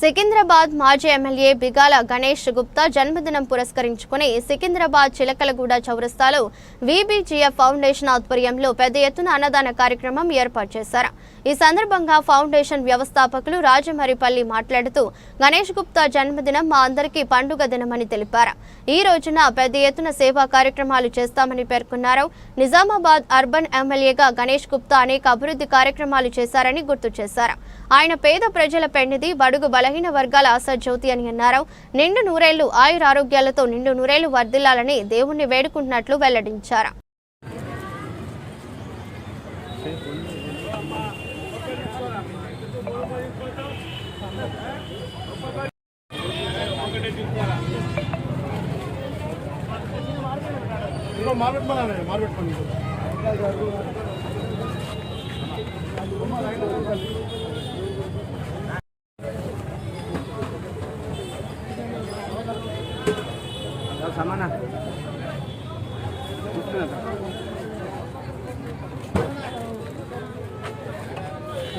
సికింద్రాబాద్ మాజీ ఎమ్మెల్యే బిగాల గణేష్ గుప్తా జన్మదినం పురస్కరించుకుని సికింద్రాబాద్ చిలకలగూడ చౌరస్తాలో వీబీజీఎఫ్ ఫౌండేషన్ ఆధ్వర్యంలో పెద్ద ఎత్తున అన్నదాన కార్యక్రమం ఏర్పాటు చేశారు. ఈ సందర్భంగా ఫౌండేషన్ వ్యవస్థాపకులు రాజమరిపల్లి మాట్లాడుతూ గణేష్ గుప్తా జన్మదినం మా అందరికీ పండుగ దినమని తెలిపారు. ఈ రోజున పెద్ద ఎత్తున సేవా కార్యక్రమాలు చేస్తామని పేర్కొన్నారు. నిజామాబాద్ అర్బన్ ఎమ్మెల్యేగా గణేష్ గుప్తా అనేక అభివృద్ధి కార్యక్రమాలు చేశారని గుర్తు చేశారు. ఆయన పేద ప్రజల పెన్నిది బడుగు బలహీన వర్గాల ఆశాజ్యోతి అని అన్నారు. నిండు నూరేళ్ళు ఆయురారోగ్యాలతో నిండు నూరేళ్ళు వర్ధిల్లాలని దేవుణ్ణి వేడుకుంటున్నట్లు వెల్లడించారు. மார்பெட் பண்ணாலே மார்பெட் பண்ணி சமானா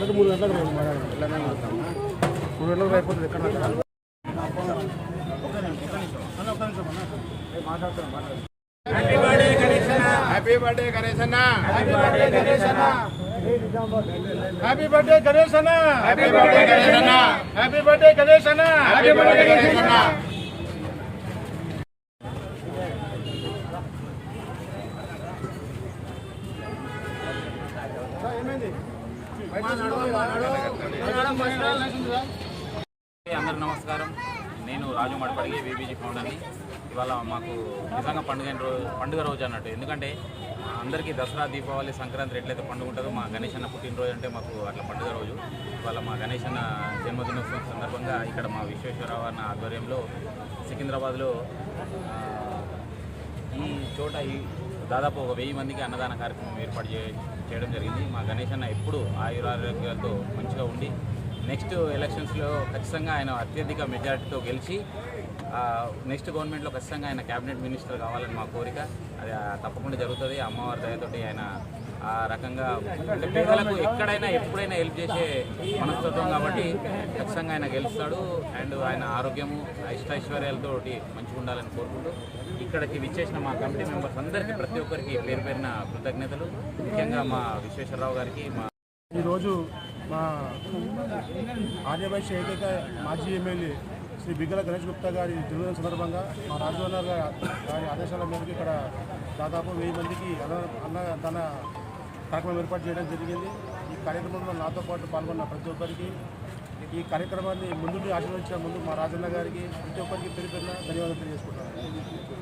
అంటే మూడు గంటలకు మాట్లాడండి మూడు గంటలకు అయిపోతుంది ఎక్కడ అన్న మాట్లాడుతున్నాను మాట్లాడుతున్నాను హ్యాపీ బర్త్డే గణేష్ అన్న హ్యాపీ బర్త్డే గణేష్ అన్న హ్యాపీ బర్త్డే గణేష్ అన్న హ్యాపీ బర్త్డే గణేష్ అన్న హ్యాపీ బర్త్డే గణేష్ అన్న హ్యాపీ బర్త్డే గణేష్ అన్న ఏమైంది? అందరు నమస్కారం. నేను రాజు మడపడిగి బీబీజీ ఫౌండర్ని ఇవాళ మాకు నిజంగా పండుగ రోజు పండుగ రోజు అన్నట్టు. ఎందుకంటే అందరికీ దసరా దీపావళి సంక్రాంతి ఎట్లయితే పండుగ ఉంటుందో మా గణేష్ అన్న పుట్టినరోజు అంటే మాకు అట్లా పండుగ రోజు. ఇవాళ మా గణేష్ అన్న జన్మదినోత్సవం సందర్భంగా ఇక్కడ మా విశ్వేశ్వరరావు అన్న ఆధ్వర్యంలో సికింద్రాబాద్లో ఈ చోట ఈ దాదాపు ఒక వెయ్యి మందికి అన్నదాన కార్యక్రమం ఏర్పాటు చేయడం జరిగింది. మా గణేష్ అన్న ఎప్పుడు ఆయురారోగ్యాలతో మంచిగా ఉండి నెక్స్ట్ ఎలక్షన్స్లో ఖచ్చితంగా ఆయన అత్యధిక మెజారిటీతో గెలిచి నెక్స్ట్ గవర్నమెంట్లో ఖచ్చితంగా ఆయన క్యాబినెట్ మినిస్టర్ కావాలని మా కోరిక. అది తప్పకుండా జరుగుతుంది. అమ్మవారి దయతోటి ఆయన ఆ రకంగా అంటే పేదలకు ఎక్కడైనా ఎప్పుడైనా హెల్ప్ చేసే మనస్తత్వం కాబట్టి ఖచ్చితంగా ఆయన గెలుస్తాడు. అండ్ ఆయన ఆరోగ్యము ఇష్టైశ్వర్యాలతో మంచిగా ఉండాలని కోరుకుంటూ ఇక్కడికి విచ్చేసిన మా కమిటీ మెంబర్స్ అందరికీ ప్రతి ఒక్కరికి పేరు పేరిన కృతజ్ఞతలు. ముఖ్యంగా మా విశ్వేశ్వరరావు గారికి మా ఈరోజు మా ఆర్యవైశ్య ఏకైక మాజీ ఎమ్మెల్యే శ్రీ బిగ్గల గణేష్ గుప్తా గారి జన్మదిన సందర్భంగా మా రాజవన్నర్ గారి ఆదేశాల మేరకు ఇక్కడ దాదాపు వెయ్యి మందికి అన్న తన కార్యక్రమం ఏర్పాటు చేయడం జరిగింది. ఈ కార్యక్రమంలో నాతో పాటు పాల్గొన్న ప్రతి ఒక్కరికి ఈ కార్యక్రమాన్ని ముందు ఆశీర్వదించిన ముందు మా రాజన్న గారికి ప్రతి ఒక్కరికి పేరు ధన్యవాదాలు తెలియజేసుకుంటాను